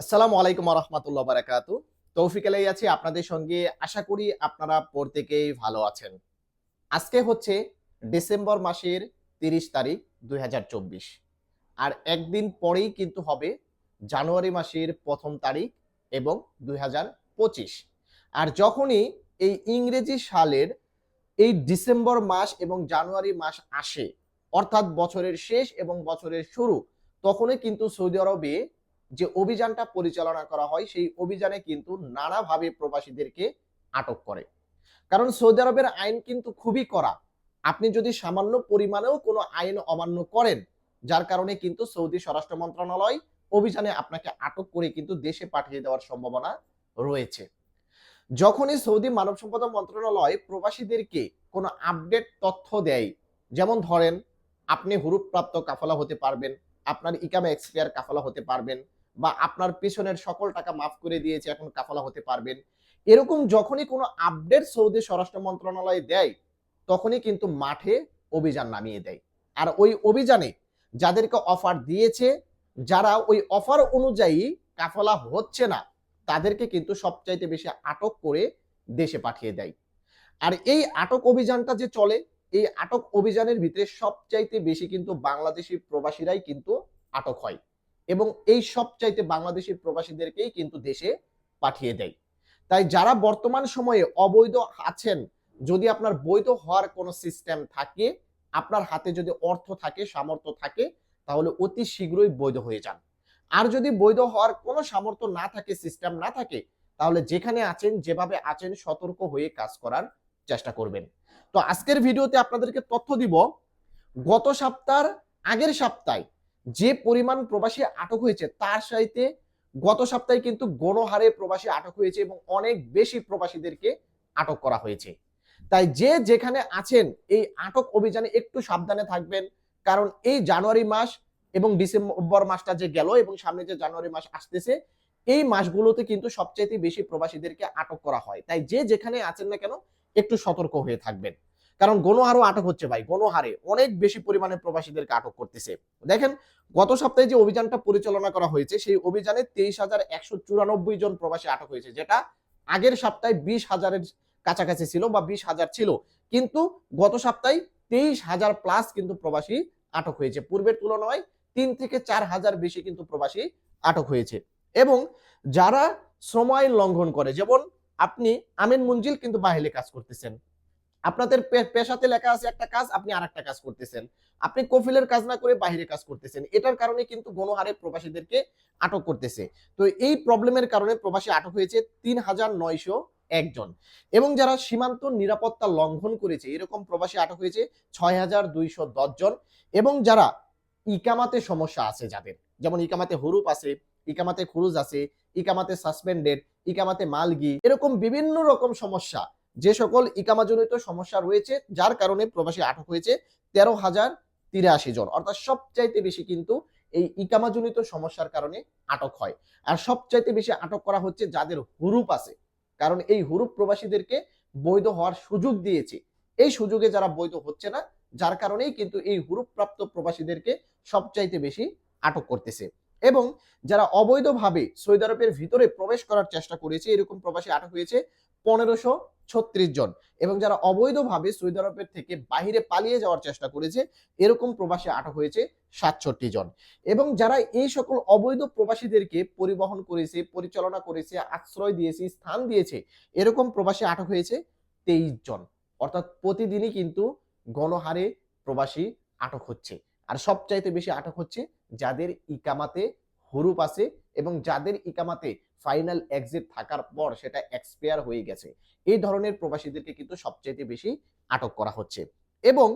আসসালামু আলাইকুম রহমতুল্লাহ বারাকাতু। তৌফিক আলাই আছি আপনাদের সঙ্গে। আশা করি আপনারা প্রত্যেকেই ভালো আছেন। আজকে হচ্ছে ডিসেম্বর মাসের তিরিশ তারিখ দুই আর একদিন পরেই কিন্তু হবে জানুয়ারি মাসের প্রথম তারিখ এবং দুই হাজার পঁচিশ। আর যখনই এই ইংরেজি সালের এই ডিসেম্বর মাস এবং জানুয়ারি মাস আসে, অর্থাৎ বছরের শেষ এবং বছরের শুরু, তখনই কিন্তু সৌদি আরবে যে অভিযানটা পরিচালনা করা হয়, সেই অভিযানে কিন্তু নানাভাবে প্রবাসীদেরকে আটক করে। কারণ সৌদি আরবের আইন কিন্তু খুবই কড়া। আপনি যদি সামান্য পরিমাণেও কোনো আইন অমান্য করেন, যার কারণে কিন্তু সৌদি স্বরাষ্ট্র মন্ত্রণালয় অভিযানে আপনাকে আটক করে কিন্তু দেশে পাঠিয়ে দেওয়ার সম্ভাবনা রয়েছে। যখনই সৌদি মানব সম্পদ মন্ত্রণালয় প্রবাসীদেরকে কোনো আপডেট তথ্য দেয়, যেমন ধরেন, আপনি হুরুপ্রাপ্ত কাফলা হতে পারবেন, আপনার ইকামা এক্সপায়ার কাফলা হতে পারবেন বা আপনার পেছনের সকল টাকা মাফ করে দিয়েছে, এখন কাফলা হতে পারবেন। এরকম যখনই কোনো আপডেট সৌদি স্বরাষ্ট্র মন্ত্রণালয় দেয়, তখনই কিন্তু মাঠে অভিযান নামিয়ে দেয়। আর ওই অভিযানে যাদেরকে অফার দিয়েছে, যারা ওই অফার অনুযায়ী কাফলা হচ্ছে না, তাদেরকে কিন্তু সবচাইতে বেশি আটক করে দেশে পাঠিয়ে দেয়। আর এই আটক অভিযানটা যে চলে, এই আটক অভিযানের ভিতরে সবচাইতে বেশি কিন্তু বাংলাদেশি প্রবাসীরাই কিন্তু আটক হয়। এবং এই সব চাইতে বাংলাদেশি প্রবাসীদেরকেই কিন্তু দেশে পাঠিয়ে দেয়। তাই যারা বর্তমান সময়ে অবৈধ আছেন, যদি আপনার বৈধ হওয়ার কোনো সিস্টেম থাকে, আপনার হাতে যদি অর্থ থাকে, সামর্থ্য থাকে, তাহলে অতি শীঘ্রই বৈধ হয়ে যান। আর যদি বৈধ হওয়ার কোনো সামর্থ্য না থাকে সিস্টেম না থাকে, তাহলে যেখানে আছেন, যেভাবে আছেন, সতর্ক হয়ে কাজ করার চেষ্টা করবেন। তো আজকের ভিডিওতে আপনাদেরকে তথ্য দিব, গত সপ্তাহের আগের সপ্তাহে যে পরিমাণ প্রবাসী আটক হয়েছে, তার সাথে গত সপ্তাহে কিন্তু গণহারে প্রবাসী আটক হয়েছে এবং অনেক বেশি প্রবাসীদেরকে আটক করা হয়েছে। তাই যে যেখানে আছেন, এই আটক অভিযানে একটু সাবধানে থাকবেন, কারণ এই জানুয়ারি মাস এবং ডিসেম্বর মাসটা যে গেল এবং সামনে যে জানুয়ারি মাস আসতেছে, এই মাসগুলোতে কিন্তু সবচাইতে বেশি প্রবাসীদেরকে আটক করা হয়। তাই যে যেখানে আছেন না কেন, একটু সতর্ক হয়ে থাকবেন। কারণ গণহারও আটক হচ্ছে ভাই, গণহারে অনেক বেশি পরিমাণে প্রবাসীদেরকে আটক করতেছে। দেখেন, গত সপ্তাহে যে অভিযানটা পরিচালনা করা হয়েছে, সেই অভিযানে তেইশ হাজার একশো জন প্রবাসী আটক হয়েছে, যেটা আগের সপ্তাহে বিশ হাজারের কাছাকাছি ছিল বা বিশ হাজার ছিল। কিন্তু গত সপ্তাহে তেইশ হাজার প্লাস কিন্তু প্রবাসী আটক হয়েছে। পূর্বের তুলনায় তিন থেকে চার হাজার বেশি কিন্তু প্রবাসী আটক হয়েছে। এবং যারা সময় লঙ্ঘন করে, যেমন আপনি আমিন মঞ্জিল কিন্তু বাহিলে কাজ করতেছেন। আপনাদের পেশাতে লেখা আছে একটা কাজ, আপনি আর একটা কাজ করতেছেন। আপনি কফিলের কাজ না করে বাহিরে কাজ করতেছেন। এটার কারণে কিন্তু গণহারে প্রবাসীদেরকে আটক করতেছে। তো এই প্রবলেমের কারণে প্রবাসী আটক হয়েছে তিন হাজার নয়শো একজন এবং যারা সীমান্ত নিরাপত্তা লঙ্ঘন করেছে, এরকম প্রবাসী আটক হয়েছে ছয় হাজার দুইশো দশ জন। এবং যারা ইকামাতে সমস্যা আছে যাদের, যেমন ইকামাতে হরুপ আছে, ইকামাতে খুরুজ আছে, ইকামাতে সাসপেন্ডেড ইকামাতে মালগি, এরকম বিভিন্ন রকম সমস্যা যে সকল ইকামাজনিত সমস্যা রয়েছে, যার কারণে প্রবাসী আটক হয়েছে তেরো হাজার তিরাশি জন। অর্থাৎ সবচাইতে বেশি কিন্তু এই ইকামাজনিত সমস্যার কারণে আটক হয়। আর সবচাইতে বেশি আটক করা হচ্ছে যাদের হুরুপ আছে। কারণ এই হুরুপ প্রবাসীদেরকে বৈধ হওয়ার সুযোগ দিয়েছে। এই সুযোগে যারা বৈধ হচ্ছে না, যার কারণেই কিন্তু এই হুরুপ প্রাপ্ত প্রবাসীদেরকে সবচাইতে বেশি আটক করতেছে। এবং যারা অবৈধভাবে সৌদি আরবের ভিতরে প্রবেশ করার চেষ্টা করেছে, এরকম প্রবাসী আটক হয়েছে পনেরোশো ছত্রিশ জন। এবং যারা অবৈধভাবে সৌদি আরবের থেকে বাহিরে পালিয়ে যাওয়ার চেষ্টা করেছে, এরকম প্রবাসী আটক হয়েছে সাতষট্টি জন। এবং যারা এই সকল অবৈধ প্রবাসীদেরকে পরিবহন করেছে, পরিচালনা করেছে, আশ্রয় দিয়েছে, স্থান দিয়েছে, এরকম প্রবাসী আটক হয়েছে তেইশ জন। অর্থাৎ প্রতিদিনই কিন্তু গণহারে প্রবাসী আটক হচ্ছে। আর সবচাইতে বেশি আটক হচ্ছে যাদের ইকামাতে হুরুপ আছে এবং যাদের ইকামাতে ফাইনাল এক্সিট থাকার পর সেটা এক্সপায়ার হয়ে গেছে। এই ধরনের প্রবাসীদেরকে কিন্তু সবচাইতে বেশি আটক করা হচ্ছে। এবং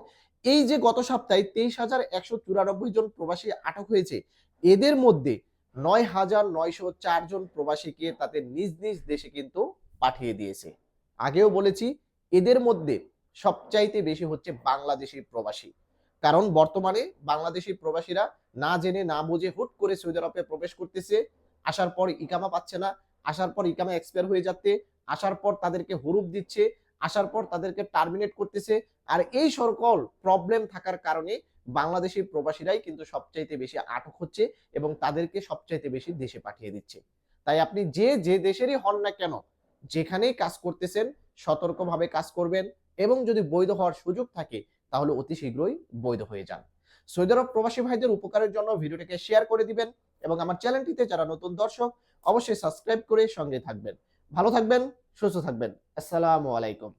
এই যে গত সপ্তাহে তেইশ হাজার একশো চুরানব্বই জন প্রবাসী আটক হয়েছে, এদের মধ্যে নয় হাজার নয়শো চার জন প্রবাসীকে তাদের নিজ নিজ দেশে কিন্তু পাঠিয়ে দিয়েছে। আগেও বলেছি, এদের মধ্যে সবচাইতে বেশি হচ্ছে বাংলাদেশি প্রবাসী। কারণ বর্তমানে বাংলাদেশি প্রবাসীরা না জেনে, না বুঝে হুট করে সৌদি আরবে প্রবেশ করতেছে। আসার পর ইকামা পাচ্ছে না, আসার পর ইকামা এক্সপায়ার হয়ে যাচ্ছে, আসার পর তাদেরকে হুরুপ দিচ্ছে, আসার পর তাদেরকে টার্মিনেট করতেছে। আর এই সকল প্রবলেম থাকার কারণে বাংলাদেশি প্রবাসীরাই কিন্তু সবচাইতে বেশি আটক হচ্ছে এবং তাদেরকে সবচাইতে বেশি দেশে পাঠিয়ে দিচ্ছে। তাই আপনি যে যে দেশেরই হন না কেন, যেখানেই কাজ করতেছেন, সতর্কভাবে কাজ করবেন এবং যদি বৈধ হওয়ার সুযোগ থাকে তাহলে অতি শীঘ্রই বৈধ হয়ে যান। সৌদি আরব প্রবাসী ভাইদের উপকারের জন্য ভিডিওটিকে শেয়ার করে দিবেন এবং আমার চ্যানেলটিতে যারা নতুন দর্শক, অবশ্যই সাবস্ক্রাইব করে সঙ্গে থাকবেন। ভালো থাকবেন, সুস্থ থাকবেন। আসসালামু আলাইকুম।